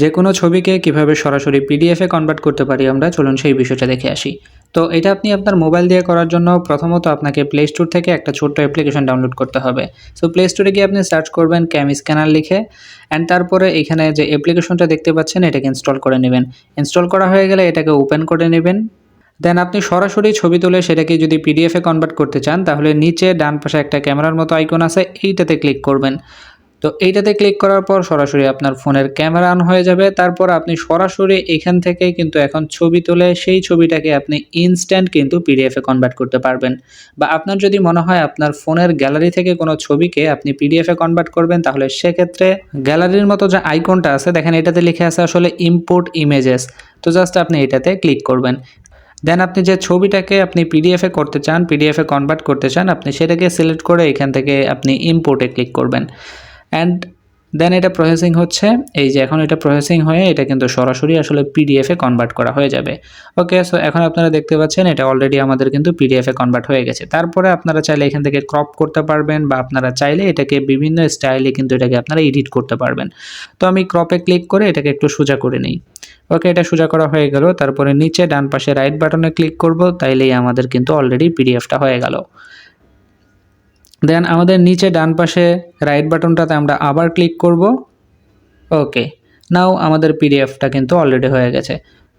যে কোনো ছবিকে কীভাবে সরাসরি পিডিএফে কনভার্ট করতে পারি আমরা, চলুন সেই বিষয়টা দেখে আসি। তো এটা আপনি আপনার মোবাইল দিয়ে করার জন্য প্রথমত আপনাকে প্লে স্টোর থেকে একটা ছোট্ট অ্যাপ্লিকেশন ডাউনলোড করতে হবে। সো প্লে স্টোরে গিয়ে আপনি সার্চ করবেন ক্যাম স্ক্যানার লিখে অ্যান্ড তারপরে এখানে যে অ্যাপ্লিকেশনটা দেখতে পাচ্ছেন, এটাকে ইনস্টল করে নেবেন। ইনস্টল করা হয়ে গেলে এটাকে ওপেন করে নেবেন। দেন আপনি সরাসরি ছবি তুলে সেটাকে যদি পিডিএফে কনভার্ট করতে চান, তাহলে নিচে ডান পাশে একটা ক্যামেরার মতো আইকন আছে, এইটাতে ক্লিক করবেন। তো এইটাতে ক্লিক করার পর সরাসরি আপনার ফোনের ক্যামেরা অন হয়ে যাবে। তারপর আপনি সরাসরি এখান থেকে কিন্তু এখন ছবি তুলে সেই ছবিটাকে আপনি ইনস্ট্যান্ট কিন্তু পিডিএফে কনভার্ট করতে পারবেন। বা আপনার যদি মনে হয় আপনার ফোনের গ্যালারি থেকে কোনো ছবিকে আপনি পিডিএফে কনভার্ট করবেন, তাহলে সেক্ষেত্রে গ্যালারির মতো যে আইকনটা আছে, দেখেন এটাতে লিখে আছে আসলে ইম্পোর্ট ইমেজেস তো জাস্ট আপনি এটাতে ক্লিক করবেন। দেন আপনি যে ছবিটাকে আপনি পিডিএফে করতে চান পিডিএফে কনভার্ট করতে চান, আপনি সেটাকে সিলেক্ট করে এখান থেকে আপনি ইম্পোর্টে ক্লিক করবেন। অ্যান্ড দেন এটা প্রসেসিং হচ্ছে। এই যে এখন এটা প্রসেসিং হয়ে এটা কিন্তু সরাসরি আসলে পিডিএফে কনভার্ট করা হয়ে যাবে। ওকে সো এখন আপনারা দেখতে পাচ্ছেন এটা অলরেডি আমাদের কিন্তু পিডিএফে কনভার্ট হয়ে গেছে। তারপরে আপনারা চাইলে এখান থেকে ক্রপ করতে পারবেন বা আপনারা চাইলে এটাকে বিভিন্ন স্টাইলে কিন্তু এটাকে আপনারা এডিট করতে পারবেন। তো আমি ক্রপে ক্লিক করে এটাকে একটু সোজা করে নিই। ওকে এটা সোজা করা হয়ে গেল। তারপরে নিচে ডান পাশে রাইট বাটনে ক্লিক করব, তাইলেই আমাদের কিন্তু অলরেডি পিডিএফটা হয়ে গেল। দেন আমাদের নিচে ডান পাশে রাইট বাটনটাতে আমরা আবার ক্লিক করব। ওকে নাও আমাদের পিডিএফটা কিন্তু অলরেডি হয়ে গেছে।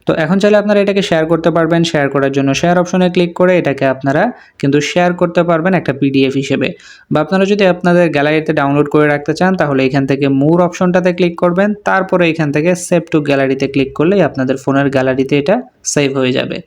তো এখন চাইলে আপনারা এটাকে শেয়ার করতে পারবেন। শেয়ার করার জন্য শেয়ার অপশনে ক্লিক করে এটাকে আপনারা কিন্তু শেয়ার করতে পারবেন একটা পিডিএফ হিসেবে। বা আপনারা যদি আপনাদের গ্যালারিতে ডাউনলোড করে রাখতে চান, তাহলে এখান থেকে মোর অপশনটাতে ক্লিক করবেন। তারপরে এখান থেকে সেভ টু গ্যালারিতে ক্লিক করলেই আপনাদের ফোনের গ্যালারিতে এটা সেভ হয়ে যাবে।